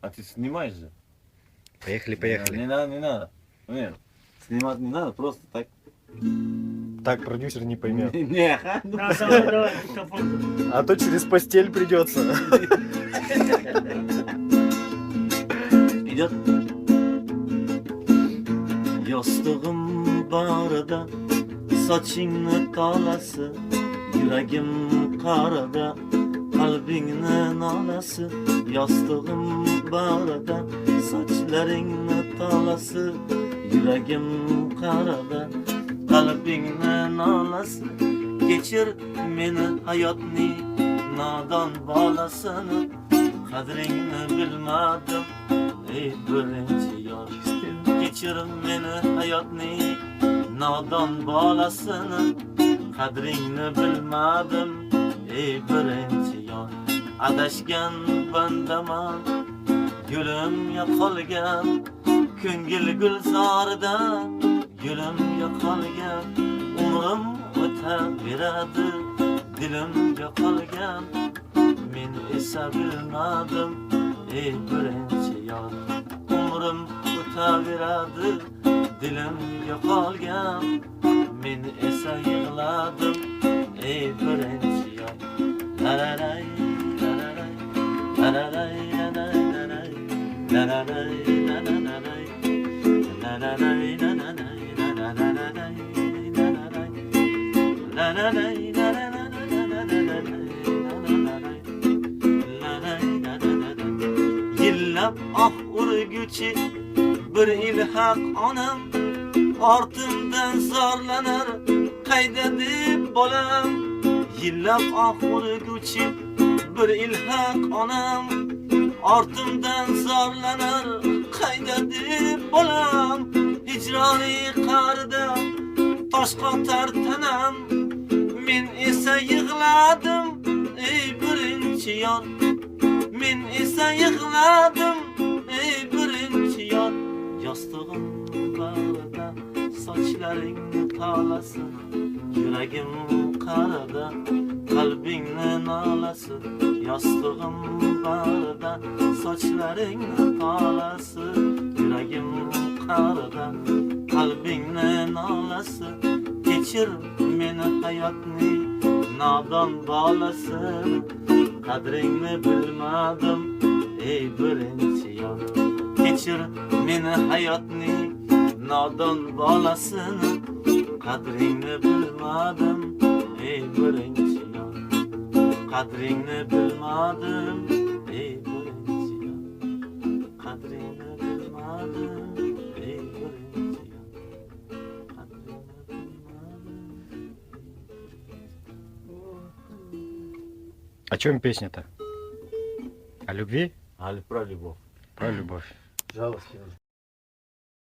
А ты снимаешь же? Поехали, Не, поехали. надо, не надо. Нет, снимать не надо, просто так. Так, продюсер не поймет. Не, ну, Да, давай, давай, диктофон. А то через постель придется. идет. Yostug'im borida sochingni tolasi yuragim qorida Kalbinin alası Yastığım bağrada Saçlarının talası Yüreğim karada. Kalbinin alası Geçir beni hayat hayatni Nadan balasını. Kadrini bilmedim Ey birinci yar. Geçir beni hayat hayatni Nadan balasını. Kadrini bilmedim Ey birinci adashgan bandaman gulim yo'qolgan ko'ngil gulzorida gulim yo'qolgan umrim o'taveradi dilim yo'qolgan men esa bilmadim ey birinchi yor umrim o'taveradi dilim yo'qolgan men esa yig'ladim ey birinchi yor lararay lararay yillab ah urguchi bir ilhaq onam ortimdan zorlanar qayda deb bolam. Yillab ah urguchi bir ilhaq onam ortimdan zorlanar qayda deb bolam. Hijroniy qarida tosh qotar tanam men esa yig'ladim ey birinchi yor men esa yig'ladim ey birinchi yor yostug'im bag'rida sochlaringni tolasi yuragim karada Kalbinin alası Yastığım barda Saçların palası Yüreğim karada Kalbinin alası Geçir beni hayatını Nadan balası Kadrini bilmedim Ey birinci yar Geçir beni hayatını Nadan balasını Kadrini bilmedim. Kadrini bilmadım ey Valencia Kadrini bilmadım ey Valencia Kadrini bilmadım О чем песня-то? О любви? А, про любовь. Про любовь. Жалость.